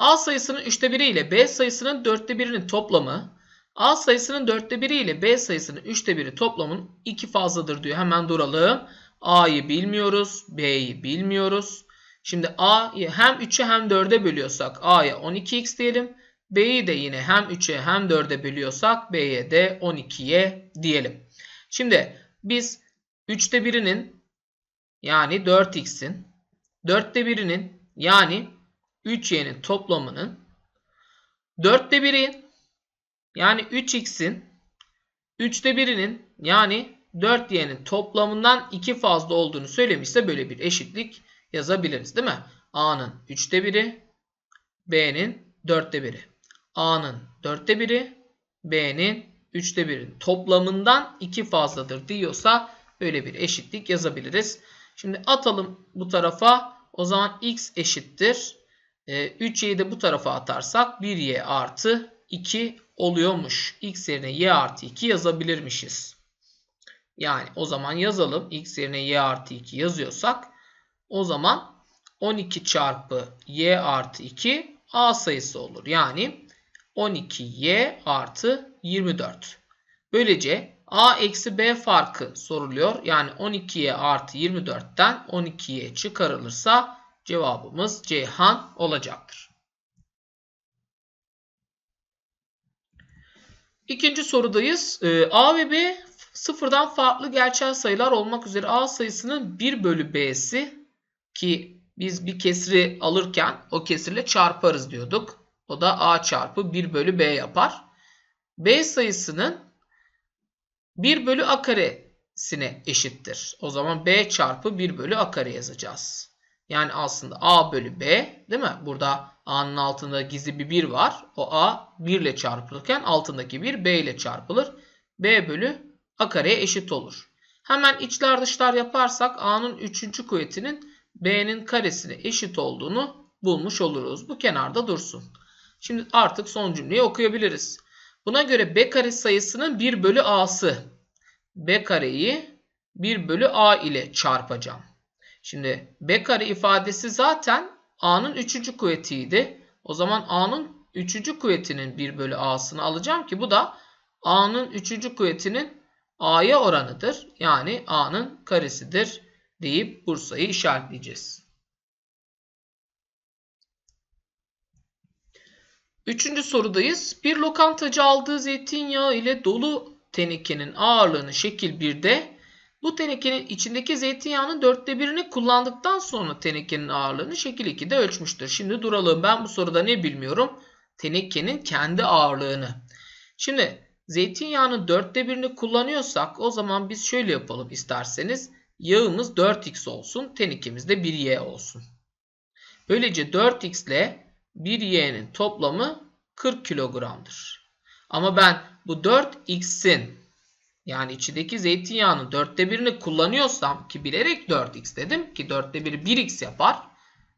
A sayısının üçte biri ile B sayısının dörtte birinin toplamı A sayısının dörtte biri ile B sayısının üçte biri toplamın iki fazladır diyor. Hemen duralım. A'yı bilmiyoruz. B'yi bilmiyoruz. Şimdi A'yı hem 3'e hem 4'e bölüyorsak A'ya 12x diyelim. B'yi de yine hem 3'e hem 4'e bölüyorsak B'ye de 12'ye diyelim. Şimdi biz 3'te birinin yani 4x'in 4'te birinin yani 3y'nin toplamının 4'te biri yani 3x'in 3'te birinin yani 4y'nin toplamından 2 fazla olduğunu söylemişse böyle bir eşitlik yazabiliriz değil mi? A'nın 3'te biri B'nin 4'te biri. A'nın 4'te biri B'nin 3'te birinin toplamından 2 fazladır diyorsa böyle bir eşitlik yazabiliriz. Şimdi atalım bu tarafa. O zaman x eşittir. 3y'yi de bu tarafa atarsak 1y artı 2 oluyormuş. x yerine y artı 2 yazabilirmişiz. Yani o zaman yazalım. x yerine y artı 2 yazıyorsak o zaman 12 çarpı y artı 2 a sayısı olur. Yani 12y artı 24. Böylece a eksi b farkı soruluyor. Yani 12y artı 24'ten 12y çıkarılırsa cevabımız Ceyhan olacaktır. İkinci sorudayız. Ee, a ve b sıfırdan farklı gerçel sayılar olmak üzere a sayısının 1 bölü b'si ki biz bir kesri alırken o kesirle çarparız diyorduk. O da a çarpı 1 bölü b yapar. b sayısının 1 bölü a karesine eşittir. O zaman b çarpı 1 bölü a kare yazacağız. Yani aslında a bölü b değil mi? Burada a'nın altında gizli bir 1 var. O a 1 ile çarpılırken altındaki 1 b ile çarpılır. b bölü a kareye eşit olur. Hemen içler dışlar yaparsak a'nın 3. kuvvetinin b'nin karesine eşit olduğunu bulmuş oluruz. Bu kenarda dursun. Şimdi artık son cümleyi okuyabiliriz. Buna göre b kare sayısının 1 bölü a'sı. b kareyi 1 bölü a ile çarpacağım. Şimdi b ifadesi zaten a'nın 3. kuvvetiydi. O zaman a'nın 3. kuvvetinin 1 bölü a'sını alacağım ki bu da a'nın 3. kuvvetinin a'ya oranıdır. Yani a'nın karesidir deyip Bursa'yı işaretleyeceğiz. Üçüncü sorudayız. Bir lokantacı aldığı zeytinyağı ile dolu tenekenin ağırlığını şekil 1'de bu tenekenin içindeki zeytinyağının dörtte birini kullandıktan sonra tenekenin ağırlığını şekil 2'de ölçmüştür. Şimdi duralım. Ben bu soruda ne bilmiyorum? Tenekenin kendi ağırlığını. Şimdi zeytinyağının dörtte birini kullanıyorsak o zaman biz şöyle yapalım isterseniz. Yağımız 4x olsun. Tenekemiz de 1y olsun. Böylece 4x ile 1y'nin toplamı 40 kilogramdır. Ama ben bu 4x'in yani içindeki zeytinyağının dörtte birini kullanıyorsam ki bilerek 4x dedim ki dörtte biri 1x yapar.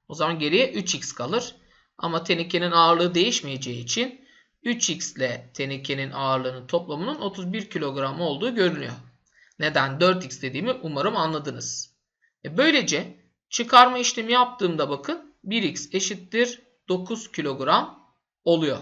O zaman geriye 3x kalır. Ama tenekenin ağırlığı değişmeyeceği için 3x ile tenekenin ağırlığının toplamının 31 kilogram olduğu görünüyor. Neden 4x dediğimi umarım anladınız. E böylece çıkarma işlemi yaptığımda bakın 1x eşittir 9 kilogram oluyor.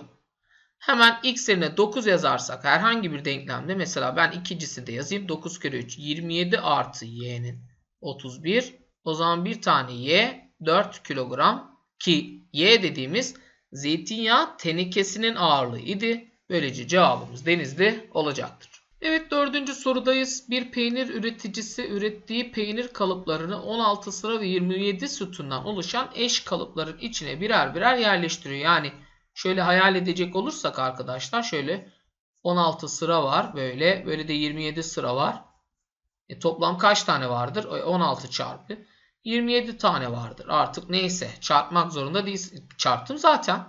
Hemen x yerine 9 yazarsak herhangi bir denklemde mesela ben ikincisini de yazayım. 9 kere 3 27 artı y'nin 31. O zaman bir tane y 4 kilogram ki y dediğimiz zeytinyağı tenekesinin ağırlığı idi. Böylece cevabımız denizli olacaktır. Evet dördüncü sorudayız. Bir peynir üreticisi ürettiği peynir kalıplarını 16 sıra ve 27 sütundan oluşan eş kalıpların içine birer birer yerleştiriyor. Yani şöyle hayal edecek olursak arkadaşlar şöyle 16 sıra var böyle. Böyle de 27 sıra var. E, toplam kaç tane vardır? 16 çarpı 27 tane vardır. Artık neyse çarpmak zorunda değil. Çarptım zaten.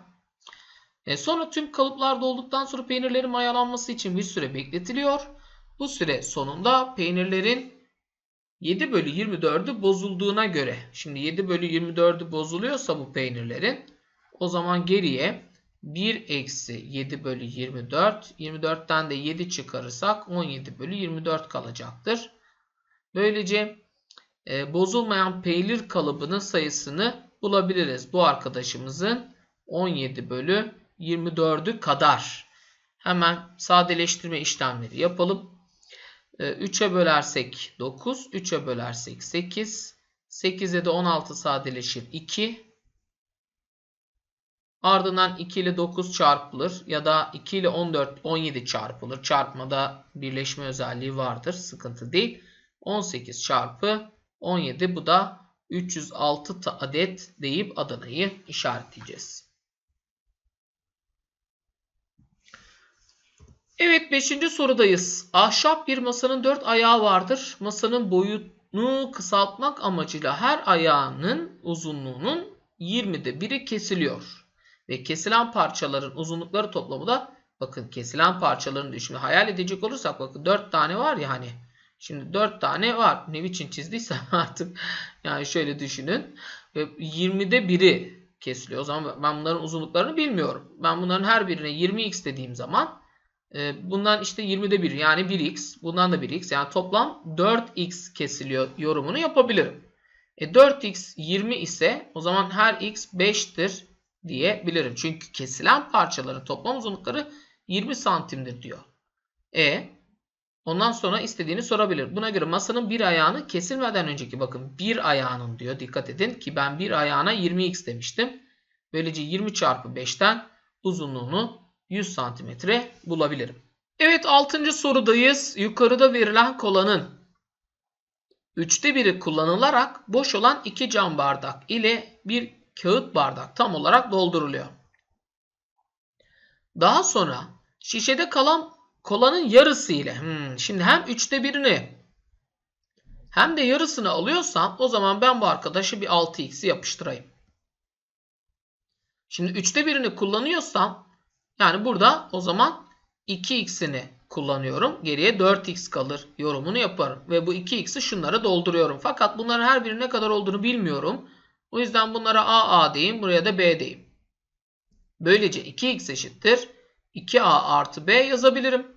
E sonra tüm kalıplar dolduktan sonra peynirlerin mayalanması için bir süre bekletiliyor. Bu süre sonunda peynirlerin 7 bölü 24'ü bozulduğuna göre şimdi 7 bölü 24'ü bozuluyorsa bu peynirlerin o zaman geriye 1 eksi 7 bölü 24 24'ten de 7 çıkarırsak 17 bölü 24 kalacaktır. Böylece e, bozulmayan peynir kalıbının sayısını bulabiliriz. Bu arkadaşımızın 17 bölü 24'ü kadar. Hemen sadeleştirme işlemleri yapalım. 3'e bölersek 9, 3'e bölersek 8, 8'e de 16 sadeleşir 2. Ardından 2 ile 9 çarpılır ya da 2 ile 14, 17 çarpılır. Çarpmada birleşme özelliği vardır. Sıkıntı değil. 18 çarpı 17 bu da 306 adet deyip Adana'yı işaretleyeceğiz. Evet 5. sorudayız. Ahşap bir masanın 4 ayağı vardır. Masanın boyunu kısaltmak amacıyla her ayağının uzunluğunun 20'de biri kesiliyor. Ve kesilen parçaların uzunlukları toplamı da bakın kesilen parçaların şimdi hayal edecek olursak bakın 4 tane var ya hani. Şimdi 4 tane var. Ne biçim çizdiysem artık yani şöyle düşünün. Ve 20'de biri kesiliyor. O zaman ben bunların uzunluklarını bilmiyorum. Ben bunların her birine 20x dediğim zaman e, bundan işte 20'de 1 yani 1x. Bundan da 1x. Yani toplam 4x kesiliyor yorumunu yapabilirim. E 4x 20 ise o zaman her x 5'tir diyebilirim. Çünkü kesilen parçaların toplam uzunlukları 20 santimdir diyor. E ondan sonra istediğini sorabilir. Buna göre masanın bir ayağını kesilmeden önceki bakın bir ayağının diyor. Dikkat edin ki ben bir ayağına 20x demiştim. Böylece 20 çarpı 5'ten uzunluğunu 100 santimetre bulabilirim. Evet 6. sorudayız. Yukarıda verilen kolanın üçte biri kullanılarak boş olan iki cam bardak ile bir kağıt bardak tam olarak dolduruluyor. Daha sonra şişede kalan kolanın yarısı ile hmm, şimdi hem üçte birini hem de yarısını alıyorsam o zaman ben bu arkadaşı bir 6x'i yapıştırayım. Şimdi üçte birini kullanıyorsam yani burada o zaman 2x'ini kullanıyorum. Geriye 4x kalır yorumunu yaparım. Ve bu 2x'i şunlara dolduruyorum. Fakat bunların her birinin ne kadar olduğunu bilmiyorum. O yüzden bunlara AA diyeyim. Buraya da B diyeyim. Böylece 2x eşittir. 2A artı B yazabilirim.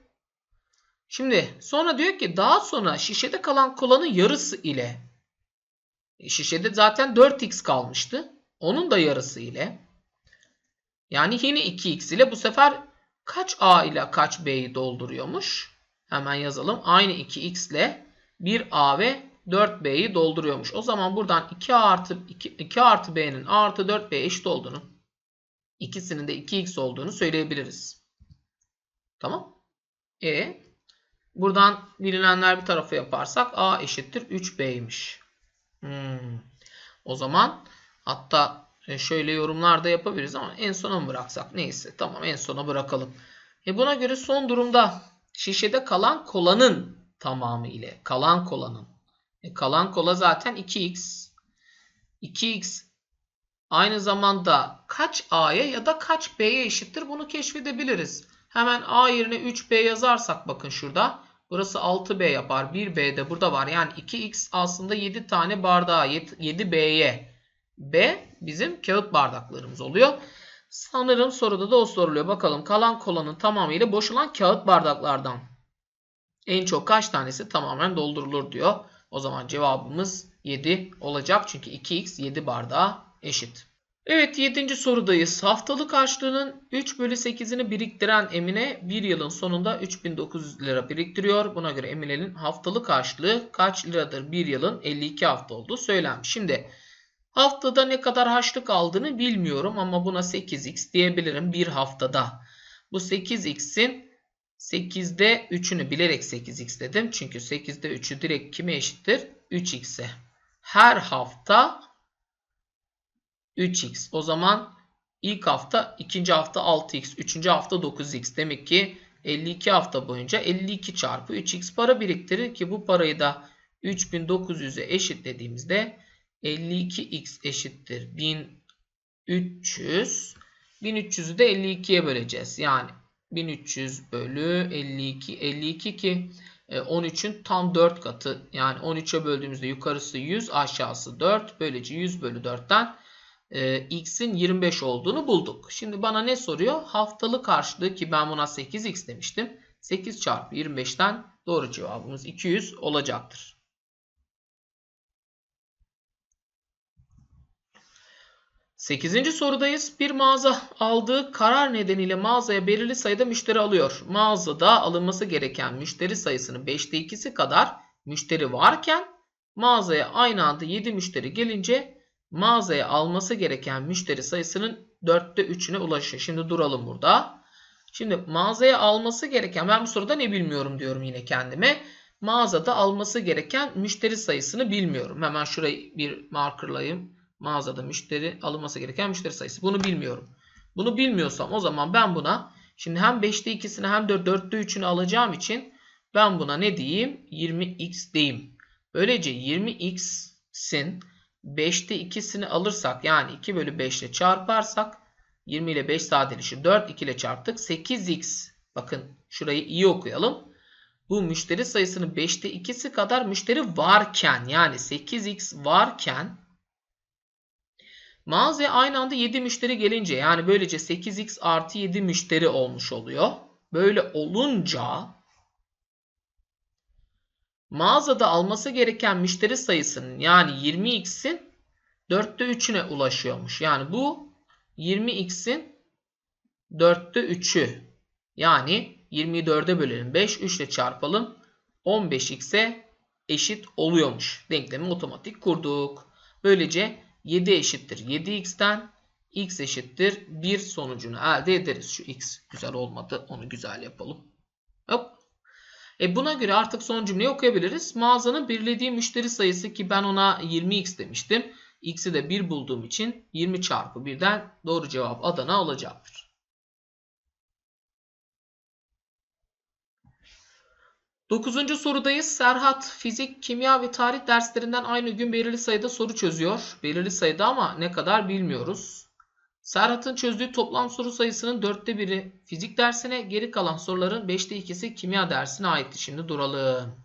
Şimdi sonra diyor ki daha sonra şişede kalan kolanın yarısı ile e, şişede zaten 4x kalmıştı. Onun da yarısı ile yani yine 2x ile bu sefer kaç A ile kaç B'yi dolduruyormuş? Hemen yazalım. Aynı 2x ile 1A ve 4B'yi dolduruyormuş. O zaman buradan 2A artı 2, 2 artı B'nin artı 4B eşit olduğunu ikisinin de 2x olduğunu söyleyebiliriz. Tamam. E buradan bilinenler bir tarafa yaparsak A eşittir 3B'ymiş. Hmm. O zaman hatta e, şöyle yorumlar da yapabiliriz ama en sona mı bıraksak? Neyse tamam en sona bırakalım. E buna göre son durumda şişede kalan kolanın tamamı ile kalan kolanın e, kalan kola zaten 2x. 2x aynı zamanda kaç a'ya ya da kaç b'ye eşittir bunu keşfedebiliriz. Hemen a yerine 3b yazarsak bakın şurada. Burası 6b yapar. 1b de burada var. Yani 2x aslında 7 tane bardağa 7b'ye. B bizim kağıt bardaklarımız oluyor. Sanırım soruda da o soruluyor. Bakalım kalan kolanın tamamıyla boşalan kağıt bardaklardan en çok kaç tanesi tamamen doldurulur diyor. O zaman cevabımız 7 olacak. Çünkü 2x 7 bardağa eşit. Evet 7. sorudayız. Haftalık harçlığının 3 bölü 8'ini biriktiren Emine bir yılın sonunda 3900 lira biriktiriyor. Buna göre Emine'nin haftalık harçlığı kaç liradır bir yılın 52 hafta olduğu söylenmiş. Şimdi haftada ne kadar harçlık aldığını bilmiyorum ama buna 8x diyebilirim bir haftada. Bu 8x'in 8'de 3'ünü bilerek 8x dedim. Çünkü 8'de 3'ü direkt kime eşittir? 3x'e. Her hafta 3x. O zaman ilk hafta, ikinci hafta 6x, üçüncü hafta 9x. Demek ki 52 hafta boyunca 52 çarpı 3x para biriktirir ki bu parayı da 3900'e eşitlediğimizde 52x eşittir 1300. 1300'ü de 52'ye böleceğiz. Yani 1300 bölü 52. 52 ki 13'ün e, tam 4 katı. Yani 13'e böldüğümüzde yukarısı 100 aşağısı 4. Böylece 100 bölü 4'ten e, x'in 25 olduğunu bulduk. Şimdi bana ne soruyor? Haftalık karşılığı ki ben buna 8x demiştim. 8 çarpı 25'ten doğru cevabımız 200 olacaktır. 8. sorudayız. Bir mağaza aldığı karar nedeniyle mağazaya belirli sayıda müşteri alıyor. Mağazada alınması gereken müşteri sayısının 5'te 2'si kadar müşteri varken mağazaya aynı anda 7 müşteri gelince mağazaya alması gereken müşteri sayısının 4'te 3'üne ulaşıyor. Şimdi duralım burada. Şimdi mağazaya alması gereken ben bu soruda ne bilmiyorum diyorum yine kendime. Mağazada alması gereken müşteri sayısını bilmiyorum. Hemen şurayı bir markerlayayım. Mağazada müşteri alınması gereken müşteri sayısı. Bunu bilmiyorum. Bunu bilmiyorsam o zaman ben buna şimdi hem 5'te 2'sini hem de 4'te 3'ünü alacağım için ben buna ne diyeyim? 20x diyeyim. Böylece 20x'in 5'te 2'sini alırsak yani 2 bölü 5 ile çarparsak 20 ile 5 sadeleşir. 4 2 ile çarptık. 8x. Bakın şurayı iyi okuyalım. Bu müşteri sayısının 5'te 2'si kadar müşteri varken yani 8x varken mağazaya aynı anda 7 müşteri gelince yani böylece 8x artı 7 müşteri olmuş oluyor. Böyle olunca mağazada alması gereken müşteri sayısının yani 20x'in 4'te 3'üne ulaşıyormuş. Yani bu 20x'in 4'te 3'ü yani 24'e bölelim 5 3 ile çarpalım 15x'e eşit oluyormuş. Denklemi otomatik kurduk. Böylece 7 eşittir 7x'ten x eşittir 1 sonucunu elde ederiz. Şu x güzel olmadı onu güzel yapalım. Hop. E buna göre artık son cümleyi okuyabiliriz. Mağazanın birlediği müşteri sayısı ki ben ona 20x demiştim. X'i de 1 bulduğum için 20 çarpı 1'den doğru cevap Adana olacaktır. Dokuzuncu sorudayız. Serhat fizik, kimya ve tarih derslerinden aynı gün belirli sayıda soru çözüyor. Belirli sayıda ama ne kadar bilmiyoruz. Serhat'ın çözdüğü toplam soru sayısının dörtte biri fizik dersine, geri kalan soruların beşte ikisi kimya dersine aitti. Şimdi duralım.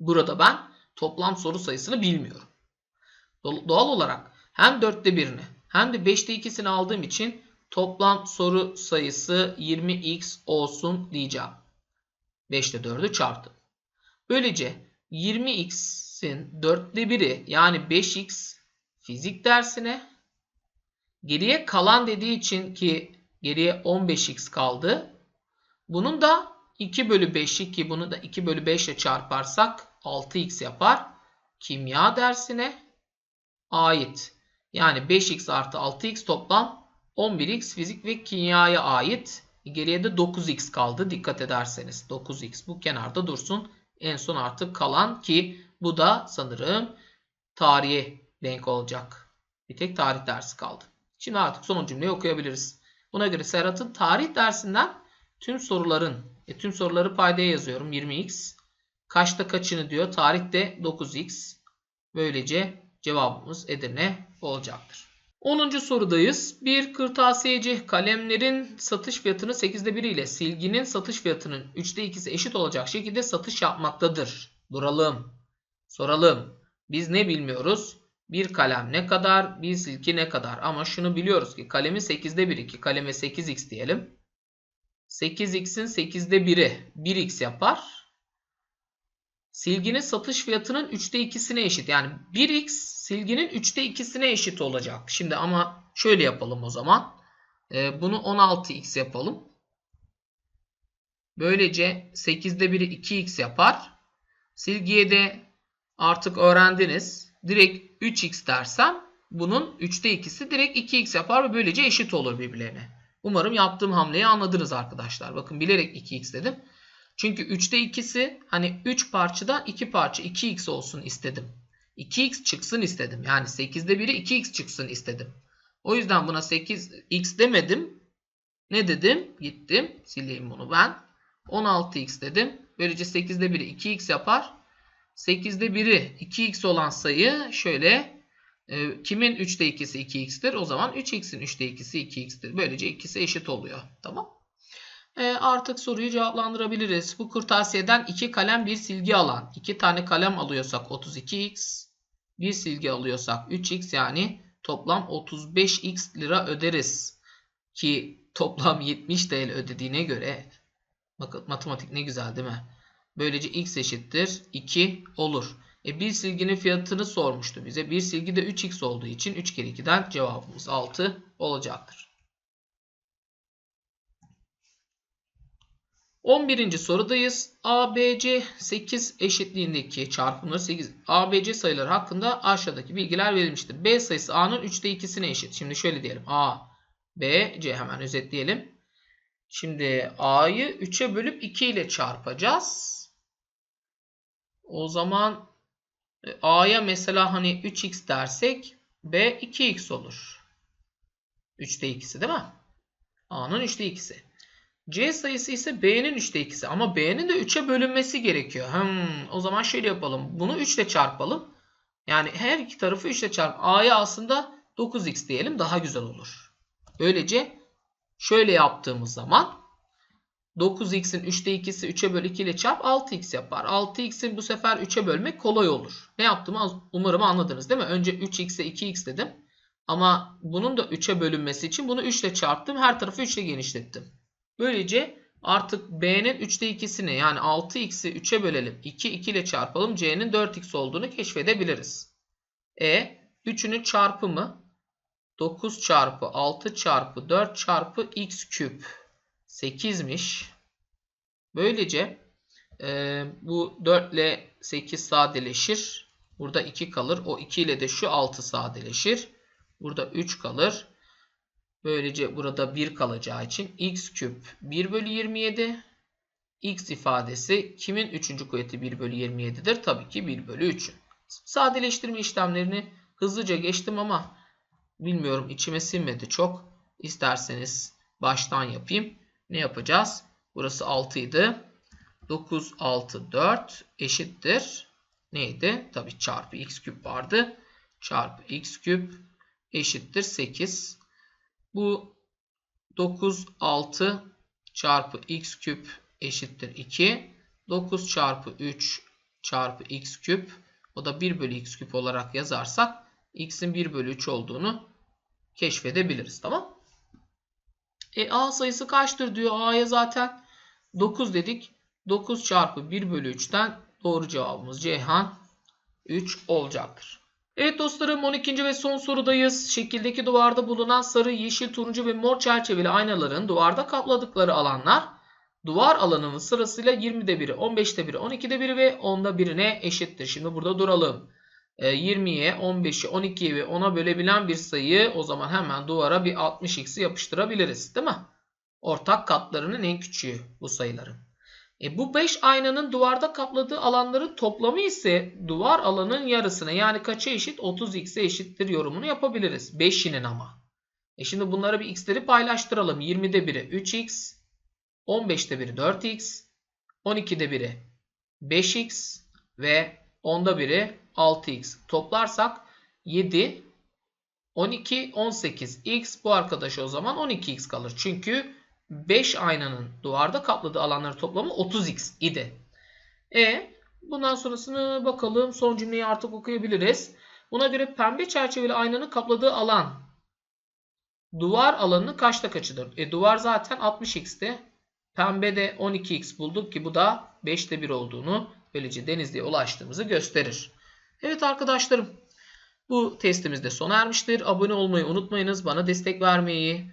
Burada ben toplam soru sayısını bilmiyorum. Doğal olarak hem dörtte birini hem de beşte ikisini aldığım için toplam soru sayısı 20x olsun diyeceğim. 5 ile 4'ü çarptım. Böylece 20x'in 4'te 1'i yani 5x fizik dersine geriye kalan dediği için ki geriye 15x kaldı. Bunun da 2 bölü 5'i ki bunu da 2 bölü 5 ile çarparsak 6x yapar. Kimya dersine ait. Yani 5x artı 6x toplam 11x fizik ve kimyaya ait. Geriye de 9x kaldı dikkat ederseniz. 9x bu kenarda dursun. En son artık kalan ki bu da sanırım tarihe denk olacak. Bir tek tarih dersi kaldı. Şimdi artık son cümleyi okuyabiliriz. Buna göre Serhat'ın tarih dersinden tüm soruların, e, tüm soruları paydaya yazıyorum 20x. Kaçta kaçını diyor. Tarihte 9x. Böylece cevabımız Edirne olacaktır. 10. sorudayız. Bir kırtasiyeci kalemlerin satış fiyatını 8'de 1 ile silginin satış fiyatının 3'te 2'si eşit olacak şekilde satış yapmaktadır. Duralım. Soralım. Biz ne bilmiyoruz? Bir kalem ne kadar? Bir silgi ne kadar? Ama şunu biliyoruz ki kalemi 8'de 1 2 kaleme 8x diyelim. 8x'in 8'de 1'i 1x yapar. Silginin satış fiyatının 3'te 2'sine eşit. Yani 1x silginin 3'te 2'sine eşit olacak. Şimdi ama şöyle yapalım o zaman. Ee, bunu 16x yapalım. Böylece 8'de 1'i 2x yapar. Silgiye de artık öğrendiniz. Direkt 3x dersem bunun 3'te 2'si direkt 2x yapar ve böylece eşit olur birbirlerine. Umarım yaptığım hamleyi anladınız arkadaşlar. Bakın bilerek 2x dedim. Çünkü 3'te 2'si hani 3 parçadan 2 parça 2x olsun istedim. 2x çıksın istedim. Yani 8'de biri 2x çıksın istedim. O yüzden buna 8x demedim. Ne dedim? Gittim. Sileyim bunu ben. 16x dedim. Böylece 8'de biri 2x yapar. 8'de biri 2x olan sayı şöyle e, kimin 3'te 2'si 2x'tir? O zaman 3x'in 3'te 2'si 2x'tir. Böylece ikisi eşit oluyor. Tamam. E, artık soruyu cevaplandırabiliriz. Bu kırtasiyeden 2 kalem bir silgi alan. 2 tane kalem alıyorsak 32x. Bir silgi alıyorsak 3x yani toplam 35x lira öderiz. Ki toplam 70 TL ödediğine göre bakın matematik ne güzel değil mi? Böylece x eşittir 2 olur. E bir silginin fiyatını sormuştu bize. Bir silgi de 3x olduğu için 3 kere 2'den cevabımız 6 olacaktır. 11. sorudayız. ABC 8 eşitliğindeki çarpımları 8 ABC sayıları hakkında aşağıdaki bilgiler verilmiştir. B sayısı A'nın 3'te 2'sine eşit. Şimdi şöyle diyelim. A, B, C hemen özetleyelim. Şimdi A'yı 3'e bölüp 2 ile çarpacağız. O zaman e, A'ya mesela hani 3x dersek B 2x olur. 3'te 2'si değil mi? A'nın 3'te 2'si. C sayısı ise B'nin 3'te 2'si. Ama B'nin de 3'e bölünmesi gerekiyor. Hmm, o zaman şöyle yapalım. Bunu 3 ile çarpalım. Yani her iki tarafı 3 ile çarp. A'ya aslında 9x diyelim daha güzel olur. Böylece şöyle yaptığımız zaman 9x'in 3'te 2'si 3'e böl 2 ile çarp 6x yapar. 6x'in bu sefer 3'e bölmek kolay olur. Ne yaptığımı umarım anladınız değil mi? Önce 3x'e 2x dedim. Ama bunun da 3'e bölünmesi için bunu 3 ile çarptım. Her tarafı 3 ile genişlettim. Böylece artık b'nin 3'te 2'sini yani 6x'i 3'e bölelim. 2 2 ile çarpalım. c'nin 4x olduğunu keşfedebiliriz. E 3'ünün çarpımı 9 çarpı 6 çarpı 4 çarpı x küp 8'miş. Böylece e, bu 4 ile 8 sadeleşir. Burada 2 kalır. O 2 ile de şu 6 sadeleşir. Burada 3 kalır. Böylece burada 1 kalacağı için x küp 1 bölü 27. x ifadesi kimin 3. kuvveti 1 bölü 27'dir? Tabii ki 1 bölü 3. Sadeleştirme işlemlerini hızlıca geçtim ama bilmiyorum içime sinmedi çok. İsterseniz baştan yapayım. Ne yapacağız? Burası 6 idi. 9, 6, 4 eşittir. Neydi? Tabii çarpı x küp vardı. Çarpı x küp eşittir 8. Bu 9, 6 çarpı x küp eşittir 2. 9 çarpı 3 çarpı x küp. O da 1 bölü x küp olarak yazarsak x'in 1 bölü 3 olduğunu keşfedebiliriz. Tamam E a sayısı kaçtır diyor. A'ya zaten 9 dedik. 9 çarpı 1 bölü 3'ten doğru cevabımız Ceyhan 3 olacaktır. Evet dostlarım 12. ve son sorudayız. Şekildeki duvarda bulunan sarı, yeşil, turuncu ve mor çerçeveli aynaların duvarda kapladıkları alanlar duvar alanının sırasıyla 20'de 1'i, 15'te 1'i, 12'de 1'i ve 10'da 1'ine eşittir. Şimdi burada duralım. 20'ye, 15'i, 12'ye ve 10'a bölebilen bir sayıyı o zaman hemen duvara bir 60x'i yapıştırabiliriz. Değil mi? Ortak katlarının en küçüğü bu sayıların. E bu 5 aynanın duvarda kapladığı alanların toplamı ise duvar alanın yarısına yani kaça eşit? 30x'e eşittir yorumunu yapabiliriz. 5'inin ama. E şimdi bunları bir x'leri paylaştıralım. 20'de biri 3x, 15'te biri 4x, 12'de biri 5x ve 10'da biri 6x. Toplarsak 7, 12, 18. x bu arkadaş o zaman 12x kalır. Çünkü 5 aynanın duvarda kapladığı alanları toplamı 30x idi. E bundan sonrasını bakalım. Son cümleyi artık okuyabiliriz. Buna göre pembe çerçeveli aynanın kapladığı alan duvar alanının kaçta kaçıdır? E duvar zaten 60x'ti. Pembe de 12x bulduk ki bu da 5'te 1 olduğunu böylece Denizli'ye ulaştığımızı gösterir. Evet arkadaşlarım bu testimiz de sona ermiştir. Abone olmayı unutmayınız. Bana destek vermeyi,